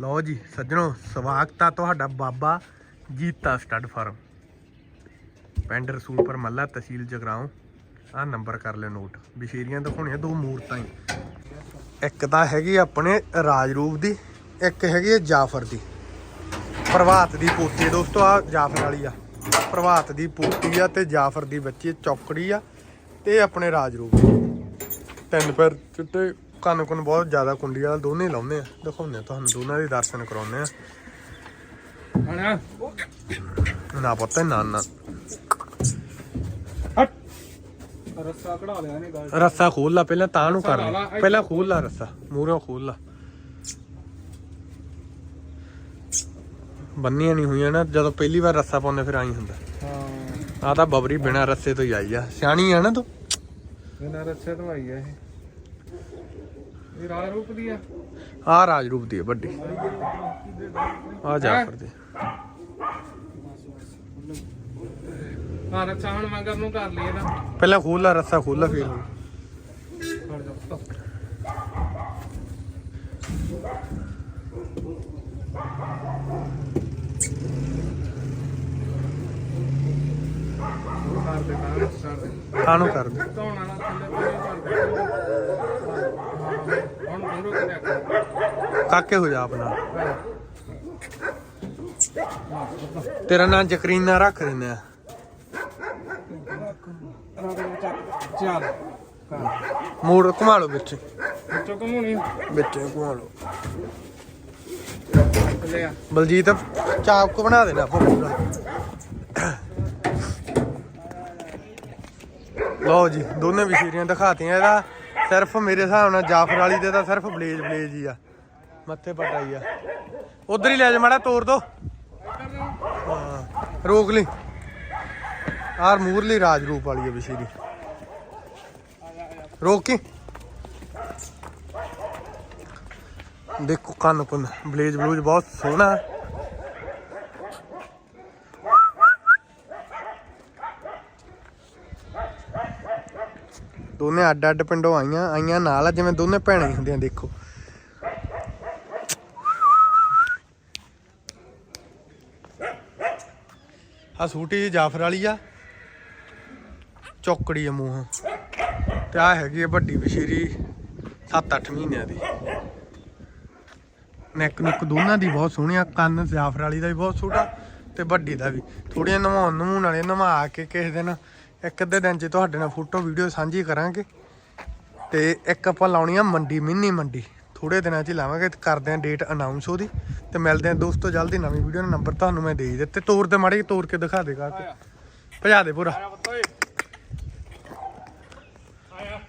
ਲਓ ਜੀ, ਸੱਜਣੋ, ਸਵਾਗਤ ਆ ਤੁਹਾਡਾ ਬਾਬਾ ਜੀਤਾ ਸਟੱਡ ਫਾਰਮ। ਪਿੰਡ ਰਸੂਲਪੁਰ ਮੱਲਾ ਤਹਿਸੀਲ ਜਗਰਾਉਂ। ਆ ਨੰਬਰ ਕਰ ਲਿਓ ਨੋਟ ਵਿਸ਼ੇਰੀਆਂ ਦਿਖਾਉਣੀਆਂ ਦੋ ਮੂਰਤਾਂ ਹੀ। ਇੱਕ ਤਾਂ ਹੈਗੀ ਆਪਣੇ ਰਾਜਰੂਪ ਦੀ, ਇੱਕ ਹੈਗੀ ਹੈ ਜਾਫਰ ਦੀ। ਪ੍ਰਭਾਤ ਦੀ ਪੋਤੀ ਦੋਸਤੋ ਆ ਜਾਫਰ ਵਾਲੀ ਆ। ਪ੍ਰਭਾਤ ਦੀ ਪੋਤੀ ਆ ਤੇ ਜਾਫਰ ਦੀ ਬੱਚੀ ਚੌਕੜੀ ਆ ਤੇ ਆਪਣੇ ਰਾਜਰੂਪ ਦੀ। ਤਿੰਨ ਪੈਰ ਚਿੱਟੇ ਕੰਨ ਕੁੰਨ ਬਹੁਤ ਜ਼ਿਆਦਾ ਕੁੰਡੀ ਵਾਲਾ ਦੋਨੇ ਲਾਉਂਦੇ ਆ। ਦਿਖਾਉਂਦੇ ਆ ਤੁਹਾਨੂੰ ਦੋਨਾਂ ਦੇ ਦਰਸ਼ਨ ਕਰਾਉਂਦੇ ਆ। ਹਣਾ? ਨਾ ਪੁੱਤ ਨਾ ਨਾ। ਹਟ। ਰਸਤਾ ਕਢਾ ਲਿਆ ਨੇ ਗੱਲ। ਰੱਸਾ ਖੋਲ ਲਾ ਪਹਿਲਾਂ ਤਾਂ ਨੂੰ ਕਰ ਰੱਸਾ ਲਾ, ਪਹਿਲਾਂ ਖੋਲ ਲਾ ਰੱਸਾ ਮੂਹਰੋਂ ਖੋਲ ਲਾ। ਬੰਨੀਆਂ ਨਹੀਂ ਹੋਈਆਂ ਨਾ ਜਦੋਂ ਪਹਿਲੀ ਵਾਰ ਰੱਸਾ ਪਾਉਂਦੇ ਫਿਰ ਆਈ ਹੁੰਦਾ। ਹਾਂ। ਆ ਤਾਂ ਬਬਰੀ ਬਿਨਾ ਰੱਸੇ ਤੋਂ ਹੀ ਆਈ ਆ। ਸਿਆਣੀ ਆ ਨਾ ਤੂੰ। ਬਿਨਾਂ ਰੱਸੇ ਤੋਂ ਆਈ ਆ ਇਹ। ਇਹ ਰਾਜ ਰੂਪ ਦੀ ਆ। ਆ ਰਾਜਰੂਪ ਦੀ ਹੈ ਵੱਡੀ। ਆ ਜਾਫਰ ਦੀ ਹਾਂ ਰੱਸਾ ਹੁਣ ਮਗਰ ਨੂੰ ਕਰ ਲਈ ਇਹਦਾ ਪਹਿਲਾਂ ਖੋਲ ਰੱਸਾ ਖੋਲ ਫਿਰ। ਫੜ ਜਾ ਕਰ ਦੇ ਤਾਂ ਛੱਡ ਦੇ ਕਾਹਨੂੰ ਕਰ ਦੇ ਧੌਣ ਵਾਲਾ ਥੱਲੇ ਪਰੇ ਕਰ ਕਾਕੇ ਹੋ ਜਾ ਆਪਣਾ। ਤੇਰਾ ਨਾਂ ਜਕਰੀਨਾ ਰੱਖ ਦਿੰਦੇ ਆ। ਚੱਲ ਮੋੜ ਘੁਮਾ ਲਓ ਵਿੱਚ। ਵਿੱਚੋਂ ਘਮੂਣੀ ਵਿੱਚ ਘੁਮਾ ਲਓ। ਬਲਜੀਤ ਚਾਪ ਬਣਾ ਦੇਣਾ ਆਪਾਂ ਪੂਰਾ। ਲਓ ਜੀ, ਦੋਨੇ ਵਿਸ਼ੇਰੀਆਂ ਦਿਖਾਤੀਆਂ ਇਹਦਾ। ਸਿਰਫ ਮੇਰੇ ਹਿਸਾਬ ਨਾਲ ਜਾਫਰ ਵਾਲੀ ਦੇ ਤਾਂ ਸਿਰਫ ਬਲੇਜ ਬਲੇਜ ਹੀ ਆ। ਮੱਥੇ ਪਟਾ ਪਟਾਈ ਆ। ਉਧਰ ਹੀ ਲੈ ਜਾ ਮਾੜਾ ਤੋੜ ਦੋ। ਹਾਂ, ਰੋਕ ਲਈ। ਆਰ ਮੂਰਲੀ ਰਾਜ ਰੂਪ ਵਾਲੀ ਆ ਵਿਸ਼ੇਰੀ ਰੋਕੀ ਦੇਖੋ ਕੰਨ ਕੁੰਨ ਬਲੇਜ ਬਲੂਜ ਬਹੁਤ ਸੋਹਣਾ। ਦੋਨੇ ਅੱਡ ਅੱਡ ਪਿੰਡੋਂ ਆਈਆਂ ਆਈਆਂ ਨਾਲ ਆ, ਜਿਵੇਂ ਦੋਨੇ ਭੈਣਾਂ ਹੀ ਹੁੰਦੀਆਂ, ਦੇਖੋ। ਆ ਸੂਟੀ ਜਾਫਰ ਵਾਲੀ ਆ। ਚੌਕੜੀ ਆ ਮੂੰਹ। ਤੇ ਆ ਹੈਗੀ ਆ ਵੱਡੀ ਬਸ਼ੀਰੀ 7-8 ਮਹੀਨਿਆਂ ਦੀ। ਨੈਕ ਨੁਕ ਦੋਨਾਂ ਦੀ ਬਹੁਤ ਸੋਹਣੀ ਆ, ਕੰਨ ਜਾਫਰ ਵਾਲੀ ਦਾ ਵੀ ਬਹੁਤ ਛੋਟਾ ਤੇ ਵੱਡੀ ਦਾ ਵੀ। ਥੋੜੀਆਂ ਨਵਾਉਣ ਨਮੂਣ ਵਾਲੇ ਨਵਾ ਕੇ ਕਿਸੇ ਦਿਨ ਇੱਕ ਅੱਧੇ ਦਿਨ 'ਚ ਤੁਹਾਡੇ ਨਾਲ ਫੋਟੋ ਵੀਡੀਓ ਸਾਂਝੀ ਕਰਾਂਗੇ। ਤੇ ਇੱਕ ਆਪਾਂ ਲਾਉਣੀ ਆ ਮੰਡੀ, ਮਿੰਨੀ ਮੰਡੀ। ਥੋੜੇ ਦਿਨਾਂ 'ਚ ਹੀ ਲਾਵਾਂਗੇ ਤੇ ਕਰਦੇ ਆਂ ਡੇਟ ਅਨਾਉਂਸ ਉਹਦੀ। ਤੇ ਮਿਲਦੇ ਆਂ ਦੋਸਤੋ, ਜਲਦੀ ਨਵੀਂ ਵੀਡੀਓ ਦਾ ਨੰਬਰ ਤੁਹਾਨੂੰ ਮੈਂ ਦੇ ਹੀ ਦਿੱਤੇ ਤੋਰ ਦੇ ਮਾੜੇ ਤੋਰ ਕੇ ਦਿਖਾ ਦੇਗਾ ਕਿ। ਭਜਾ ਦੇ ਪੂਰਾ। ਆਇਆ।